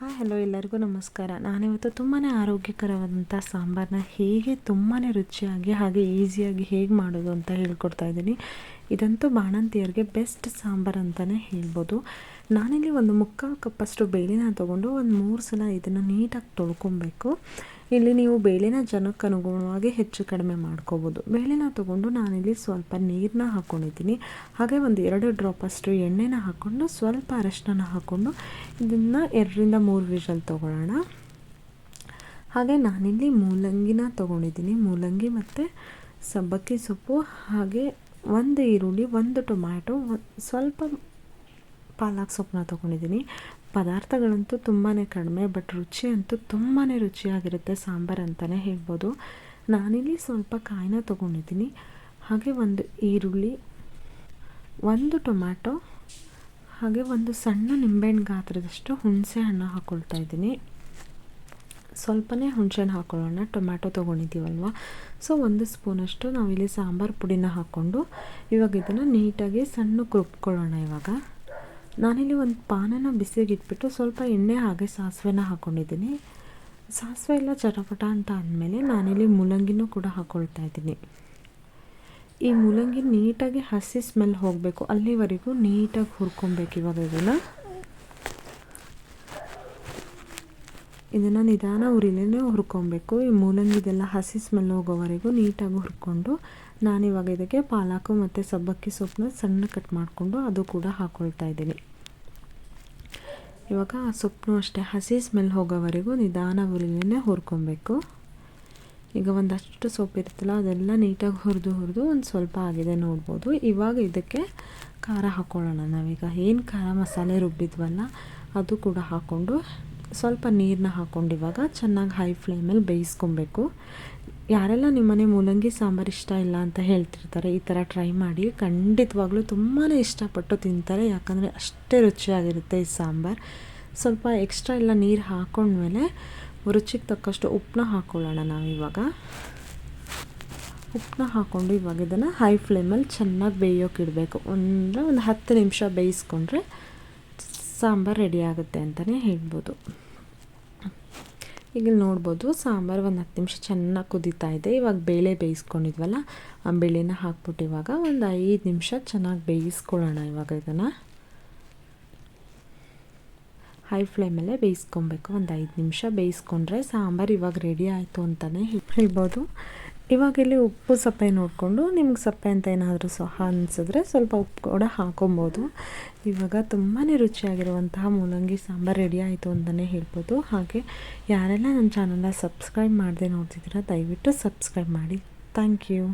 Hi, hello, ಎಲ್ಲರಿಗೂ ನಮಸ್ಕಾರ. ನಾನಿವತ್ತು ತುಂಬಾ ಆರೋಗ್ಯಕರವಾದಂಥ ಸಾಂಬಾರನ್ನ ಹೇಗೆ ತುಂಬಾ ರುಚಿಯಾಗಿ ಹಾಗೆ ಈಸಿಯಾಗಿ ಹೇಗೆ ಮಾಡೋದು ಅಂತ ಹೇಳ್ಕೊಡ್ತಾ ಇದ್ದೀನಿ. ಇದಂತೂ ಬಾಣಂತಿಯರಿಗೆ ಬೆಸ್ಟ್ ಸಾಂಬಾರು ಅಂತಲೇ ಹೇಳ್ಬೋದು. ನಾನಿಲ್ಲಿ ಒಂದು ಮುಕ್ಕಾಲು ಕಪ್ಪಷ್ಟು ಬೇಳೆನ ತೊಗೊಂಡು ಒಂದು ಮೂರು ಸಲ ಇದನ್ನು ನೀಟಾಗಿ ತೊಳ್ಕೊಬೇಕು. ಇಲ್ಲಿ ನೀವು ಬೇಳೆನ ಜನಕ್ಕೆ ಅನುಗುಣವಾಗಿ ಹೆಚ್ಚು ಕಡಿಮೆ ಮಾಡ್ಕೋಬೋದು. ಬೇಳೆನ ತೊಗೊಂಡು ನಾನಿಲ್ಲಿ ಸ್ವಲ್ಪ ನೀರನ್ನ ಹಾಕ್ಕೊಂಡಿದ್ದೀನಿ ಹಾಗೆ ಒಂದು ಎರಡು ಡ್ರಾಪಷ್ಟು ಎಣ್ಣೆನ ಹಾಕ್ಕೊಂಡು ಸ್ವಲ್ಪ ಅರಶಿನ ಹಾಕ್ಕೊಂಡು ಇದನ್ನು ಎರಡರಿಂದ ಮೂರು ವಿಷಲ್ ತೊಗೊಳ್ಳೋಣ. ಹಾಗೆ ನಾನಿಲ್ಲಿ ಮೂಲಂಗಿನ ತೊಗೊಂಡಿದ್ದೀನಿ. ಮೂಲಂಗಿ ಮತ್ತು ಸಬ್ಬಕ್ಕಿ ಸೊಪ್ಪು ಹಾಗೆ ಒಂದು ಈರುಳ್ಳಿ, ಒಂದು ಟೊಮ್ಯಾಟೊ ಸ್ವಲ್ಪ ಪಾಲಕ್ ಸೊಪ್ಪನ್ನ ತೊಗೊಂಡಿದ್ದೀನಿ. ಪದಾರ್ಥಗಳಂತೂ ತುಂಬಾ ಕಡಿಮೆ, ಬಟ್ ರುಚಿ ಅಂತೂ ತುಂಬಾ ರುಚಿಯಾಗಿರುತ್ತೆ ಸಾಂಬಾರು ಅಂತಲೇ ಹೇಳ್ಬೋದು. ನಾನಿಲ್ಲಿ ಸ್ವಲ್ಪ ಕಾಯಿನ ತೊಗೊಂಡಿದ್ದೀನಿ. ಹಾಗೆ ಒಂದು ಈರುಳ್ಳಿ, ಒಂದು ಟೊಮ್ಯಾಟೊ, ಹಾಗೆ ಒಂದು ಸಣ್ಣ ನಿಂಬೆಹಣ್ಣು ಗಾತ್ರದಷ್ಟು ಹುಣಸೆ ಹಣ್ಣು ಹಾಕ್ಕೊಳ್ತಾ ಇದ್ದೀನಿ. ಸ್ವಲ್ಪನೇ ಹುಣಸೆಹಣ್ಣು ಹಾಕೊಳ್ಳೋಣ. ಟೊಮ್ಯಾಟೊ ತೊಗೊಂಡಿದ್ದೀವಲ್ವ? ಸೊ, ಒಂದು ಸ್ಪೂನಷ್ಟು ನಾವಿಲ್ಲಿ ಸಾಂಬಾರು ಪುಡಿನ ಹಾಕ್ಕೊಂಡು ಇವಾಗ ಇದನ್ನು ನೀಟಾಗಿ ಸಣ್ಣ ರುಬ್ಕೊಳ್ಳೋಣ ಇವಾಗ. ನಾನಿಲ್ಲಿ ಒಂದು ಪಾನನ ಬಿಸಿಗೆ ಇಟ್ಬಿಟ್ಟು ಸ್ವಲ್ಪ ಎಣ್ಣೆ ಹಾಗೆ ಸಾಸಿವೆನ ಹಾಕ್ಕೊಂಡಿದ್ದೀನಿ ಸಾಸಿವೆ ಎಲ್ಲ ಚಟಪಟ ಅಂತ ಅಂದಮೇಲೆ ನಾನಿಲ್ಲಿ ಮೂಲಂಗಿನೂ ಕೂಡ ಹಾಕ್ಕೊಳ್ತಾ ಇದ್ದೀನಿ. ಈ ಮೂಲಂಗಿ ನೀಟಾಗಿ ಹಸಿ ಸ್ಮೆಲ್ ಹೋಗಬೇಕು. ಅಲ್ಲಿವರೆಗೂ ನೀಟಾಗಿ ಹುರ್ಕೊಬೇಕು ಇವಾಗ ಇದನ್ನು. ಇದನ್ನು ನಿಧಾನ ಉರಿಲೇ ಹುರ್ಕೊಬೇಕು. ಈ ಮೂಲಂಗಿದೆಲ್ಲ ಹಸಿ ಸ್ಮೆಲ್ ಹೋಗೋವರೆಗೂ ನೀಟಾಗಿ ಹುರ್ಕೊಂಡು, ನಾನಿವಾಗ ಇದಕ್ಕೆ ಪಾಲಾಕು ಮತ್ತು ಸಬ್ಬಕ್ಕಿ ಸೊಪ್ಪನ್ನ ಸಣ್ಣ ಕಟ್ ಮಾಡಿಕೊಂಡು ಅದು ಕೂಡ ಹಾಕ್ಕೊಳ್ತಾ ಇದ್ದೀನಿ. ಇವಾಗ ಆ ಸೊಪ್ಪನ್ನು ಅಷ್ಟೇ ಹಸಿ ಸ್ಮೆಲ್ ಹೋಗೋವರೆಗೂ ನಿಧಾನ ಉರಿಲೇ ಹುರ್ಕೊಬೇಕು. ಈಗ ಒಂದಷ್ಟು ಸೊಪ್ಪು ಇರುತ್ತಲ್ಲ, ಅದೆಲ್ಲ ನೀಟಾಗಿ ಹುರಿದು ಹುರಿದು ಒಂದು ಸ್ವಲ್ಪ ಆಗಿದೆ ನೋಡ್ಬೋದು. ಇವಾಗ ಇದಕ್ಕೆ ಖಾರ ಹಾಕ್ಕೊಳ್ಳೋಣ ನಾವೀಗ. ಏನು ಖಾರ ಮಸಾಲೆ ರುಬ್ಬಿದ್ವಲ್ಲ, ಅದು ಕೂಡ ಹಾಕ್ಕೊಂಡು ಸ್ವಲ್ಪ ನೀರನ್ನ ಹಾಕ್ಕೊಂಡು ಇವಾಗ ಚೆನ್ನಾಗಿ ಹೈ ಫ್ಲೇಮಲ್ಲಿ ಬೇಯಿಸ್ಕೊಬೇಕು. ಯಾರೆಲ್ಲ ನಿಮ್ಮನೆ ಮೂಲಂಗಿ ಸಾಂಬಾರು ಇಷ್ಟ ಇಲ್ಲ ಅಂತ ಹೇಳ್ತಿರ್ತಾರೆ, ಈ ಥರ ಟ್ರೈ ಮಾಡಿ. ಖಂಡಿತವಾಗ್ಲೂ ತುಂಬಾ ಇಷ್ಟಪಟ್ಟು ತಿಂತಾರೆ, ಯಾಕಂದರೆ ಅಷ್ಟೇ ರುಚಿಯಾಗಿರುತ್ತೆ ಈ ಸಾಂಬಾರು. ಸ್ವಲ್ಪ ಎಕ್ಸ್ಟ್ರಾ ಎಲ್ಲ ನೀರು ಹಾಕೊಂಡ್ಮೇಲೆ ರುಚಿಗೆ ತಕ್ಕಷ್ಟು ಉಪ್ಪನ್ನ ಹಾಕ್ಕೊಳ್ಳೋಣ ನಾವಿವಾಗ. ಉಪ್ಪನ್ನ ಹಾಕ್ಕೊಂಡು ಇವಾಗ ಇದನ್ನು ಹೈ ಫ್ಲೇಮಲ್ಲಿ ಚೆನ್ನಾಗಿ ಬೇಯೋಕೆ ಇಡಬೇಕು. ಅಂದರೆ ಒಂದು ಹತ್ತು ನಿಮಿಷ ಬೇಯಿಸ್ಕೊಂಡ್ರೆ ಸಾಂಬಾರು ರೆಡಿ ಆಗುತ್ತೆ ಅಂತಲೇ ಹೇಳ್ಬೋದು. ಈಗ ನೋಡ್ಬೋದು, ಸಾಂಬಾರು ಒಂದು ಹತ್ತು ನಿಮಿಷ ಚೆನ್ನಾಗಿ ಕುದೀತಾ ಇದೆ. ಇವಾಗ ಬೇಳೆ ಬೇಯಿಸ್ಕೊಂಡಿದ್ವಲ್ಲ, ಆ ಬೇಳೆನ ಹಾಕ್ಬಿಟ್ಟು ಇವಾಗ ಒಂದು ಐದು ನಿಮಿಷ ಚೆನ್ನಾಗಿ ಬೇಯಿಸ್ಕೊಳ್ಳೋಣ ಇವಾಗ ಇದನ್ನು. ಹೈ ಫ್ಲೇಮಲ್ಲೇ ಬೇಯಿಸ್ಕೊಬೇಕು. ಒಂದು ಐದು ನಿಮಿಷ ಬೇಯಿಸ್ಕೊಂಡ್ರೆ ಸಾಂಬಾರು ಇವಾಗ ರೆಡಿ ಆಯಿತು ಅಂತಲೇ ಹೇಳ್ಬೋದು. ಇವಾಗ ಇಲ್ಲಿ ಉಪ್ಪು ಸಪ್ಪೆ ನೋಡಿಕೊಂಡು ನಿಮ್ಗೆ ಸಪ್ಪೆ ಅಂತ ಏನಾದರೂ ಸಹ ಅನಿಸಿದ್ರೆ ಸ್ವಲ್ಪ ಉಪ್ಪು ಕೂಡ ಹಾಕೊಬೋದು. ಇವಾಗ ತುಂಬಾ ರುಚಿಯಾಗಿರುವಂತಹ ಮೂಲಂಗಿ ಸಾಂಬಾರು ರೆಡಿ ಆಯಿತು ಅಂತಲೇ ಹೇಳ್ಬೋದು. ಹಾಗೆ ಯಾರೆಲ್ಲ ನನ್ನ ಚಾನಲ್ನ ಸಬ್ಸ್ಕ್ರೈಬ್ ಮಾಡದೆ ನೋಡ್ತಿದ್ದೀರಾ ದಯವಿಟ್ಟು ಸಬ್ಸ್ಕ್ರೈಬ್ ಮಾಡಿ. Thank you